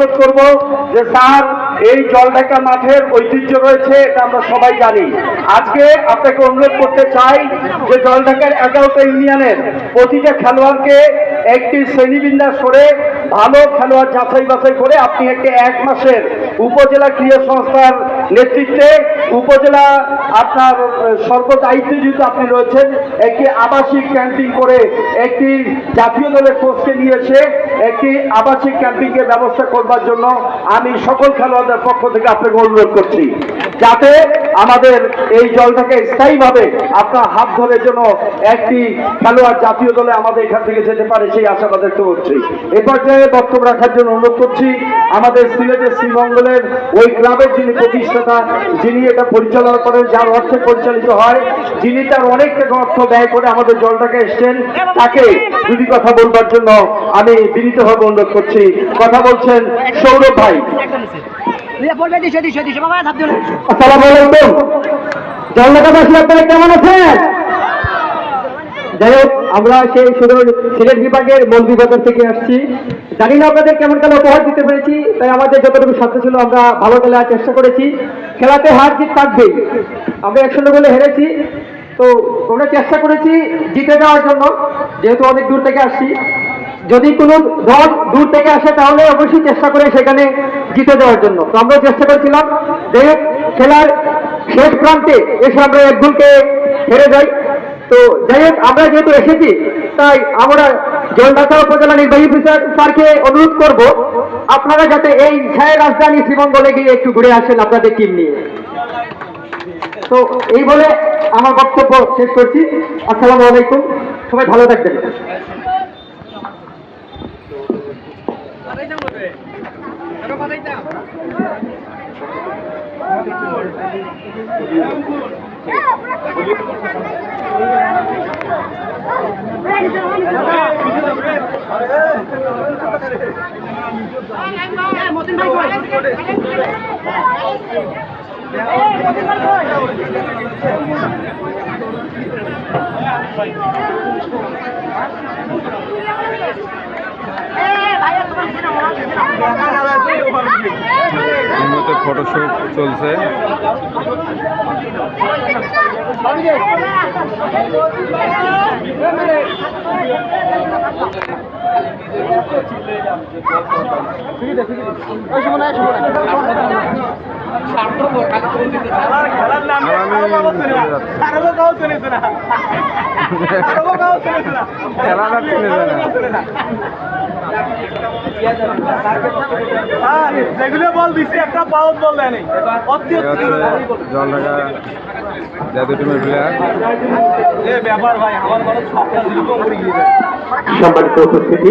অনুরোধ করব যে স্যার, এই জলঢাকা মাঠের ঐতিহ্য রয়েছে, এটা আমরা সবাই জানি। আজকে আপনাকে অনুরোধ করতে চাই যে জলঢাকার এগারোটা ইউনিয়নের প্রতিটা খেলোয়াড়কে একটি শ্রেণীবিন্যাস করে, ভালো খেলোয়াড় যাচাই বাছাই করে আপনি একটি এক মাসের উপজেলা ক্রীড়া সংস্থার নেতৃত্বে উপজেলা আপনার সর্বদায়িত্বে যেহেতু আপনি রয়েছেন, একটি আবাসিক ক্যাম্পিং করে একটি জাতীয় দলের কোচকে নিয়েছে, একটি আবাসিক ক্যাম্পিংয়ের ব্যবস্থা করবার জন্য আমি সকল খেলোয়াড়দের পক্ষ থেকে আপনাকে অনুরোধ করছি। যাতে আমাদের এই জলটাকে স্থায়ীভাবে আপনার হাত ধরে যেন একটি খেলোয়াড় জাতীয় দলে আমাদের এখান থেকে যেতে পারে, সেই আশাবাদ ব্যক্ত করছি। এ পর্যায়ে বক্তব্য রাখার জন্য অনুরোধ করছি, আমাদের সিলেটের শ্রীমঙ্গলের ওই ক্লাবের যিনি প্রতিষ্ঠাতা, যিনি এটা পরিচালনা করেন, যার অর্থে পরিচালিত হয়, যিনি তার অনেক টাকা অর্থ ব্যয় করে আমাদের জলটাকে এসছেন, তাকে দুটি কথা বলবার জন্য আমি বিনীতভাবে অনুরোধ করছি। কথা বলছেন সৌরভ ভাই। আমরা সেই শুধু সিলেট বিভাগের মূল বিভাগের থেকে আসছি। জানি না আপনাদের কেমন খেলা উপহার দিতে পেরেছি, তাই আমাদের যতটুকু সাধ্য ছিল, আমরা ভালো খেলার চেষ্টা করেছি। খেলাতে হার জিত থাকবেই আমরা একশো বলে হেরেছি। তো, আমরা চেষ্টা করেছি জিতে যাওয়ার জন্য, যেহেতু অনেক দূর থেকে আসছি। যদি কোনো দল দূর থেকে আসে, তাহলে অবশ্যই চেষ্টা করে সেখানে জিতে দেওয়ার জন্য। তো আমরা চেষ্টা করেছিলাম যে খেলার শেষ প্রান্তে এসে আমরা এক গোলকে হেরে যাই। তো যাই হোক, আমরা যেহেতু এসেছি, তাই আমরা জলঢাকা উপজেলা নির্বাহী অফিসার স্যারকে অনুরোধ করব, আপনারা যাতে এই ছায়ের রাজধানী শ্রীমঙ্গলে গিয়ে একটু ঘুরে আসেন আপনাদের টিম নিয়ে। তো এই বলে আমার বক্তব্য শেষ করছি। আসসালামু আলাইকুম। সবাই ভালো থাকবেন। মতিন ভাই মতিন ভাই কই মুহূর্তে ফটোশুট চলছে আর আমি চলে যাচ্ছি। খেলা যাচ্ছে না। যেগুলো বল দিছি একটা পাউন্ড বল দেয়নি অতি জলঢাকা জাতীয় টিমের প্লেয়ার ব্যাপার ভাই আমার সবটা দিলকম করে গিয়েছে সম্মানিত উপস্থিতি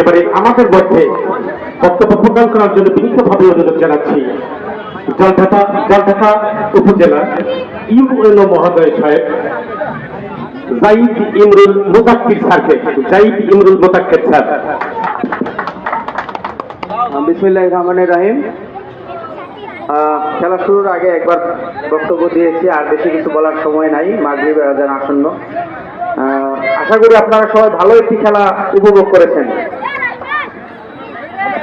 এবারে আমাদের মধ্যে বক্তব্য প্রদান করার জন্য বিনীতভাবে অনুরোধ জানাচ্ছি। জলঢাকা জলঢাকা উপজেলার ইউএনও মহোদয় সাহেব, জাইদ ইমরুল মুজাক্কির স্যারকে, জাইদ ইমরুল মুজাক্কির স্যার। বিসমিল্লাহ রহমানের রাহিম। খেলা শুরুর আগে একবার বক্তব্য দিয়েছি, আর বেশি কিছু বলার সময় নাই, মাগরিব আসন্ন। আশা করি আপনারা সবাই ভালো একটি খেলা উপভোগ করেছেন।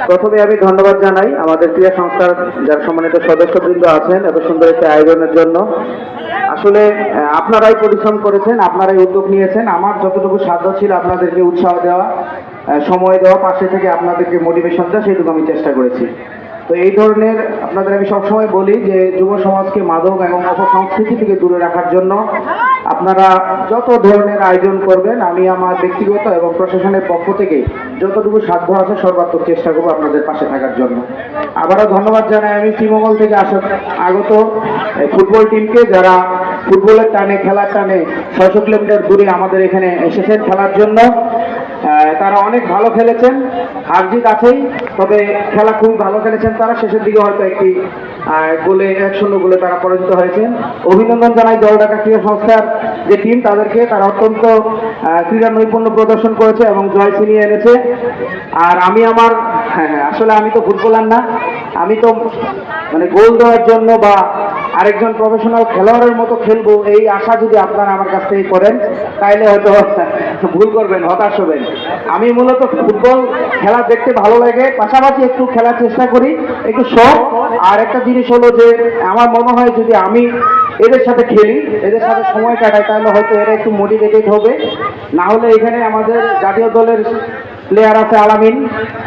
প্রথমে আমি ধন্যবাদ জানাই আমাদের ক্রিয়া সংস্থার যারা সম্মানিত সদস্যবৃন্দ আছেন, এত সুন্দর একটি আয়োজনের জন্য। আসলে আপনারাই পরিশ্রম করেছেন, আপনারাই উদ্যোগ নিয়েছেন। আমার যতটুকু সাধ্য ছিল আপনাদেরকে উৎসাহ দেওয়া সময় দেওয়া, পাশে থেকে আপনাদেরকে মোটিভেশন দেওয়া সেইটুকু আমি চেষ্টা করেছি। তো এই ধরনের আপনাদের আমি সবসময় বলি যে যুব সমাজকে মাদক এবং অপসংস্কৃতি থেকে দূরে রাখার জন্য আপনারা যত ধরনের আয়োজন করবেন, আমি আমার ব্যক্তিগত এবং প্রশাসনের পক্ষ থেকে যতটুকু সাধ্য আছে সর্বাত্মক চেষ্টা করব আপনাদের পাশে থাকার জন্য। আবারও ধন্যবাদ জানাই আমি শ্রীমঙ্গল থেকে আসা আগত ফুটবল টিমকে যারা ফুটবলের টানে, খেলার টানে ছয়শো কিলোমিটার দূরে আমাদের এখানে এসেছেন খেলার জন্য। তারা অনেক ভালো খেলেছেন, হার জিত আছেই, তবে খেলা খুবই ভালো খেলেছেন তারা। শেষের দিকে হয়তো একটি গোলে এক শূন্য গোলে তারা পরাজিত হয়েছে। অভিনন্দন জানাই দল ঢাকা ক্রীড়া সংস্থার যে টিম তাদেরকে তারা অত্যন্ত ক্রীড়া নৈপুণ্য প্রদর্শন করেছে এবং জয় ছিনিয়ে এনেছে। আর আমি আমার হ্যাঁ হ্যাঁ আসলে আমি তো ফুটবলার না। আমি তো মানে গোল দেওয়ার জন্য বা আরেকজন প্রফেশনাল খেলোয়াড়ের মতো খেলব, এই আশা যদি আপনারা আমার কাছ থেকে করেন, তাইলে হয়তো ভুল করবেন, হতাশ হবেন। আমি মূলত ফুটবল খেলা দেখতে ভালো লাগে, পাশাপাশি একটু খেলার চেষ্টা করি, একটু শখ। আর একটা জিনিস হলো যে, আমার মনে হয় যদি আমি এদের সাথে খেলি, এদের সাথে সময় কাটাই, তাহলে হয়তো এরা একটু মোটিভেটেড হবে। না হলে এখানে আমাদের জাতীয় দলের প্লেয়ার আছে আলামিন।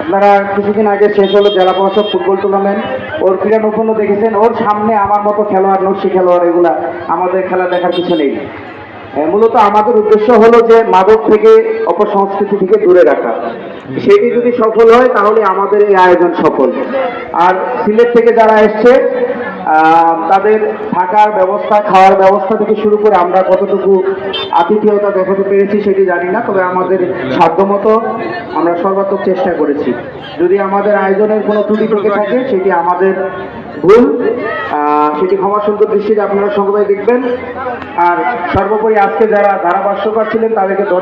আপনারা কিছুদিন আগে শেষ হলো জেলা পরিষদ ফুটবল টুর্নামেন্ট ওর ক্রীড়া নৈপুণ্য দেখেছেন। ওর সামনে আমার মতো খেলোয়াড় নস্যি খেলোয়াড় এগুলা আমাদের খেলা দেখার কিছু নেই মূলত আমাদের উদ্দেশ্য হলো যে মাদক থেকে অপসংস্কৃতি থেকে দূরে রাখা। সেটি যদি সফল হয়, তাহলে আমাদের এই আয়োজন সফল। আর সিলেট থেকে যারা এসছে তাদের থাকার ব্যবস্থা, খাওয়ার ব্যবস্থা থেকে শুরু করে আমরা কতটুকু আতিথেয়তা দেখাতে পেরেছি সেটি জানি না, তবে আমাদের সাধ্যমতো আমরা সর্বাত্মক চেষ্টা করেছি। যদি আমাদের আয়োজনের কোনো ত্রুটি থেকে থাকে, সেটি আমাদের ভুল। সেটি ক্ষমা সুন্দর দৃষ্টিতে আপনারা সবাই দেখবেন। আর সর্বোপরি আজকে যারা ধারাভাষ্যকার ছিলেন, তাদেরকে